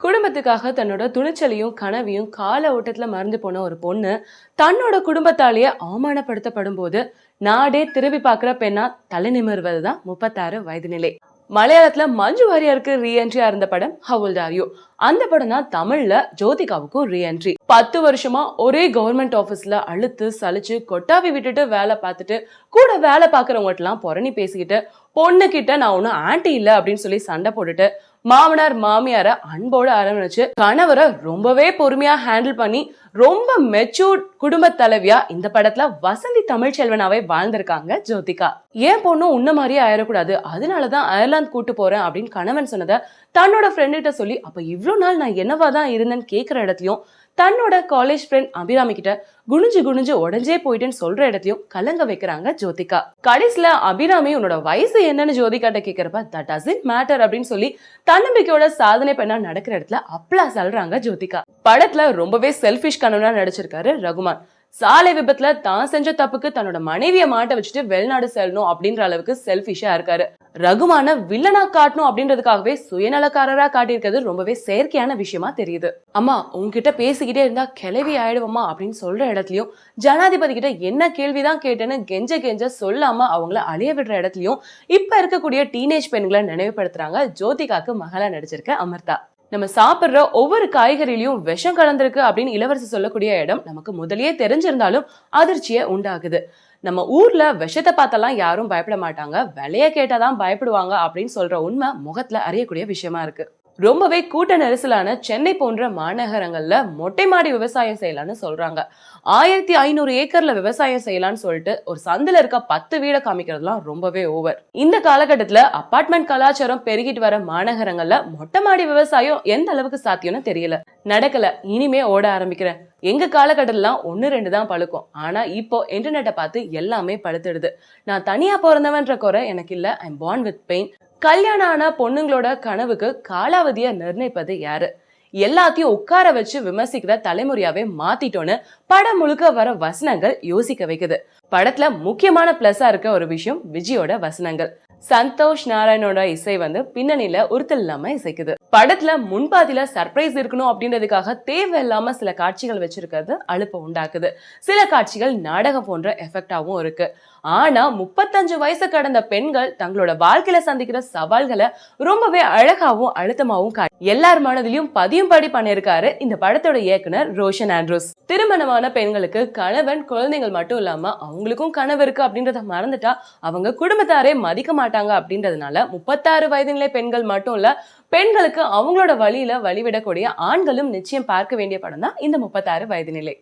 குடும்பத்துக்காக தன்னோட துணிச்சலையும் கனவையும் கால ஓட்டத்துல மறந்து போன ஒரு பொண்ணு தன்னோட குடும்பத்தாலேயே அவமானப்படுத்தப்படும் போது நாடே திரும்பி பார்க்குற பெண்ணா தலை நிமிர்வது தான் முப்பத்தாறு வயது நிலை. மலையாளத்துல மஞ்சு வாரியாருக்கு ரீஎன்ட்ரியா இருந்த படம் ஹவுல் டாரியோ அந்த படம் தான் தமிழ்ல ஜோதிகாவுக்கும் ரீஎன்ட்ரி பத்து வருஷமா ஒரே கவர்மெண்ட் ஆபீஸ்ல அழுத்து சலிச்சு கொட்டாவி விட்டுட்டு வேலை பார்த்துட்டு கூட வேலை பார்க்குறவங்கட்டெல்லாம் புறணி பேசிக்கிட்டு பொண்ணுக்கிட்ட நான் ஒன்றும் ஆன்டி இல்ல அப்படின்னு சொல்லி சண்டை போட்டுட்டு மாமனார் மாமியார அன்போடு அரவணைச்சு கணவரை ரொம்பவே பொறுமையா ஹேண்டில் பண்ணி ரொம்ப மெச்சூர்ட் குடும்ப தலைவியா இந்த படத்துல வசந்தி தமிழ்ச்செல்வனாவே வாழ்ந்திருக்காங்க ஜோதிகா. ஏன் பொண்ணும் உன்ன மாதிரியே ஆயிடக்கூடாது அதனாலதான் அயர்லாந்து கூட்டு போறேன் அப்படின்னு கணவன் சொன்னதை தன்னோட ஃப்ரெண்டுகிட்ட சொல்லி அப்ப இவ்வளோ நாள் நான் என்னவா தான் இருந்தேன்னு கேட்குற இடத்துலயும் தன்னோட காலேஜ் ஃப்ரெண்ட் அபிராமி கிட்ட குனிஞ்சு குனிஞ்சு உடஞ்சே போயிட்டேன்னு சொல்ற இடத்தையும் கலங்க வைக்கிறாங்க ஜோதிகா. கடைசியில அபிராமி உன்னோட வயசு என்னன்னு ஜோதிகாட்ட கேக்குறப்ப தட் டசன்ட் மேட்டர் அப்படின்னு சொல்லி தன்னம்பிக்கையோட சாதனை பெண்ணா நடக்கிற இடத்துல அப்பளா சொல்றாங்க ஜோதிகா. படத்துல ரொம்பவே செல்ஃபிஷ் கணவனா நடிச்சிருக்காரு ரகுமான். சாலை விபத்துல தான் செஞ்ச தப்புக்கு தன்னோட மனைவியை மாட்ட வச்சுட்டு வெளிநாடு செல்லணும் அப்படின்ற அளவுக்கு செல்ஃபிஷா இருக்காரு. ரகுமான வில்லனா காட்டணும் அப்படின்றதுக்காகவே சுயநலக்காரரா காட்டியிருக்கிறது ரொம்பவே செயற்கையான விஷயமா தெரியுது. அம்மா உங்ககிட்ட பேசிக்கிட்டே இருந்தா கிளவி ஆயிடுவோமா அப்படின்னு சொல்ற இடத்துலயும் ஜனாதிபதி கிட்ட என்ன கேள்விதான் கேட்டேன்னு கெஞ்ச கெஞ்ச சொல்லாம அவங்கள அழிய விடுற இடத்துலயும் இப்ப இருக்கக்கூடிய டீனேஜ் பெண்களை நினைவுபடுத்துறாங்க ஜோதிகாக்கு மகளா நடிச்சிருக்க அமர்தா. நம்ம சாப்பிடுற ஒவ்வொரு காய்கறிலையும் விஷம் கலந்திருக்கு அப்படின்னு இளவரசி சொல்லக்கூடிய இடம் நமக்கு முதலியே தெரிஞ்சிருந்தாலும் அதிர்ச்சியை உண்டாகுது. நம்ம ஊர்ல விஷத்தை பார்த்தெல்லாம் யாரும் பயப்பட மாட்டாங்க. விலைய கேட்டாதான் பயப்படுவாங்க அப்படின்னு சொல்ற உண்மை முகத்துல அறியக்கூடிய விஷயமா இருக்கு. ரொம்பவே கூட்ட நெரிசலான சென்னை போன்ற மாநகரங்களில் மொட்டை மாடி விவசாயம் செய்யலான்னு சொல்கிறாங்க ஆயிரத்தி ஐநூறு ஏக்கரில் விவசாயம் செய்யலான்னு சொல்லிட்டு ஒரு சந்தில் இருக்க பத்து வீடை காமிக்கிறதுலாம் ரொம்பவே ஓவர் இந்த காலகட்டத்தில் அப்பார்ட்மெண்ட் கலாச்சாரம் பெருகிட்டு வர மாநகரங்களில் மொட்டை மாடி விவசாயம் எந்த அளவுக்கு சாத்தியம்னு தெரியல. நடக்கல. இனிமே ஓட ஆரம்பிக்கிறேன். எங்க காலகட்டத்திலாம் ஒன்று ரெண்டு தான் பழுக்கும். ஆனா இப்போ இன்டர்நெட்டை பார்த்து எல்லாமே பழுத்துடுது. நான் தனியா பிறந்தவன்ற குறை எனக்கு இல்லை. ஐம் பார்ன் வித் பெயின் கல்யாணம் ஆன பொண்ணுங்களோட கனவுக்கு காலாவதியை நிர்ணயிப்பது யாரு? எல்லாத்தையும் உட்கார வச்சு விமர்சிக்கிற தலைமுறையாவே மாத்திட்டோன்னு படம் முழுக்க வர வசனங்கள் யோசிக்க வைக்குது. படத்துல முக்கியமான பிளஸா இருக்க ஒரு விஷயம் விஜயோட வசனங்கள். சந்தோஷ் நாராயணோட இசை வந்து பின்னணியில உறுத்தல் இல்லாம இசைக்குது. படத்துல முன்பாதியில சர்ப்ரைஸ் இருக்கணும் அப்படின்றதுக்காக தேவையில்லாம சில காட்சிகள் வச்சிருக்கிறது அழுப்ப உண்டாக்குது. சில காட்சிகள் நாடகம் போன்ற எஃபெக்டாவும் இருக்கு. ஆனா முப்பத்தஞ்சு வயசு கடந்த பெண்கள் தங்களோட வாழ்க்கையில சந்திக்கிற சவால்களை ரொம்பவே அழகாவும் அழுத்தமாவும் எல்லார் மனதிலையும் பதியும்படி பண்ணியிருக்காரு இந்த படத்தோட இயக்குனர் ரோஷன் ஆண்ட்ரூஸ். திருமணமான பெண்களுக்கு கணவன் குழந்தைகள் மட்டும் இல்லாம அவங்களுக்கும் கனவு இருக்கு அப்படின்றத மறந்துட்டா அவங்க குடும்பத்தாரே மதிக்க மாட்டாங்க அப்படின்றதுனால முப்பத்தாறு வயது நிலை பெண்கள் மட்டும் இல்ல பெண்களுக்கு பெண்களுக்கு அவங்களோட வழியில வழிவிடக்கூடிய ஆண்களும் நிச்சயம் பார்க்க வேண்டிய படம் தான் இந்த முப்பத்தாறு வயது நிலை.